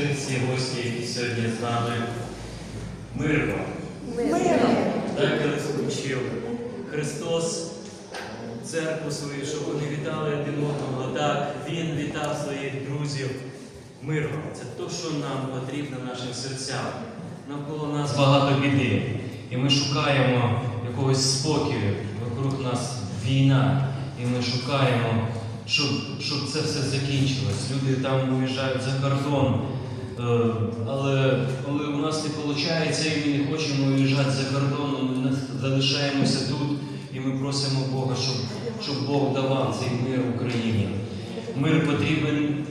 присутні всі гості, які сьогодні з нами. Мир вам. Так як учив Христос церкву свою, щоб вони вітали один одного. Так, Він вітав своїх друзів. Мир вам. Це те, що нам потрібно нашим серцям. Навколо нас багато біди. І ми шукаємо якогось спокою. Вокруг нас війна. І ми шукаємо, щоб, щоб це все закінчилось. Люди там виїжджають за кордон. Е, Але коли у нас не виходить, і ми не хочемо виїжджати за кордон, ми залишаємося тут і ми просимо Бога, щоб, щоб Бог давав цей мир Україні. Мир потрібен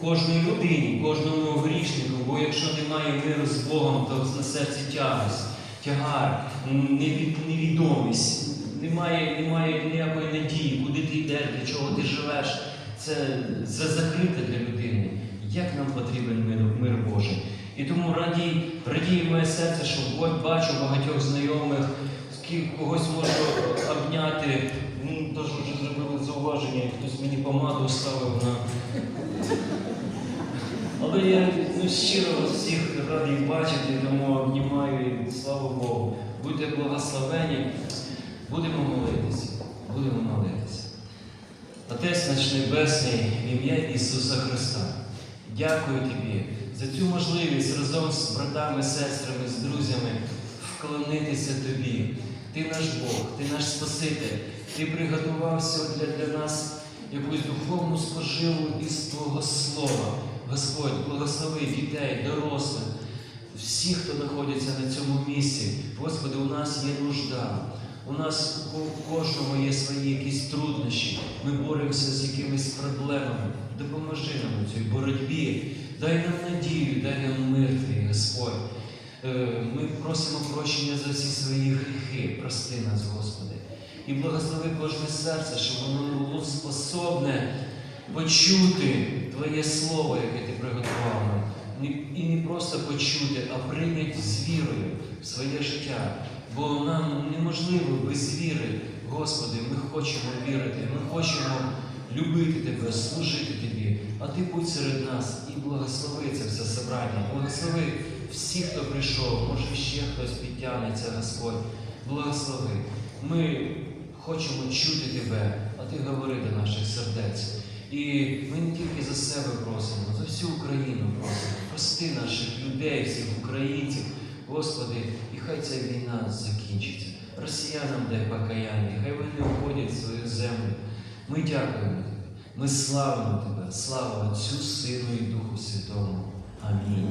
кожній людині, кожному грішнику, бо якщо немає миру з Богом, то на серці тягость, тягар, невідомість. Немає, немає ніякої надії, куди ти йдеш, для чого ти живеш. Це, закрите для людини. Як нам потрібен мир, мир Божий? І тому радій, радіє моє серце, що бачу багатьох знайомих, з когось можу обняти. Ну, Тож вже зробили зауваження, хтось мені помаду ставив на. Але я ну, щиро всіх радий бачити, тому обнімаю і слава Богу. Будьте благословені, будемо молитися, будемо молитися. Отець наш Небесний, в ім'я Ісуса Христа, дякую Тобі за цю можливість разом з братами, сестрами, з друзями вклонитися Тобі. Ти наш Бог, Ти наш Спаситель, Ти приготував сьогодні для нас якусь духовну споживу із Твого Слова. Господь, благослови дітей, дорослих, всіх, хто знаходиться на цьому місці. Господи, у нас є нужда. У нас у кожного є свої якісь труднощі. Ми боремося з якимись проблемами. Допоможи нам у цій боротьбі. Дай нам надію, дай нам мир Твій, Господь. Е, Ми просимо прощення за всі свої гріхи. Прости нас, Господи. І благослови кожне серце, щоб воно було способне почути Твоє Слово, яке Ти приготував. І не просто почути, а прийняти з вірою в своє життя. Бо нам неможливо без віри. Господи, ми хочемо вірити, ми хочемо любити Тебе, служити Тобі. А Ти будь серед нас і благослови це все собрання. Благослови всіх, хто прийшов, може ще хтось підтягнеться, Господь. Благослови. Ми хочемо чути Тебе, а Ти говори до наших сердець. І ми не тільки за себе просимо, за всю Україну просимо. Прости наших людей, всіх українців, Господи, і хай ця війна закінчиться. Росіянам дай покаяння, хай вони уходять в свою землю. Ми дякуємо Тобі, ми славимо Тебе, слава Отцю, Сину і Духу Святому. Амінь.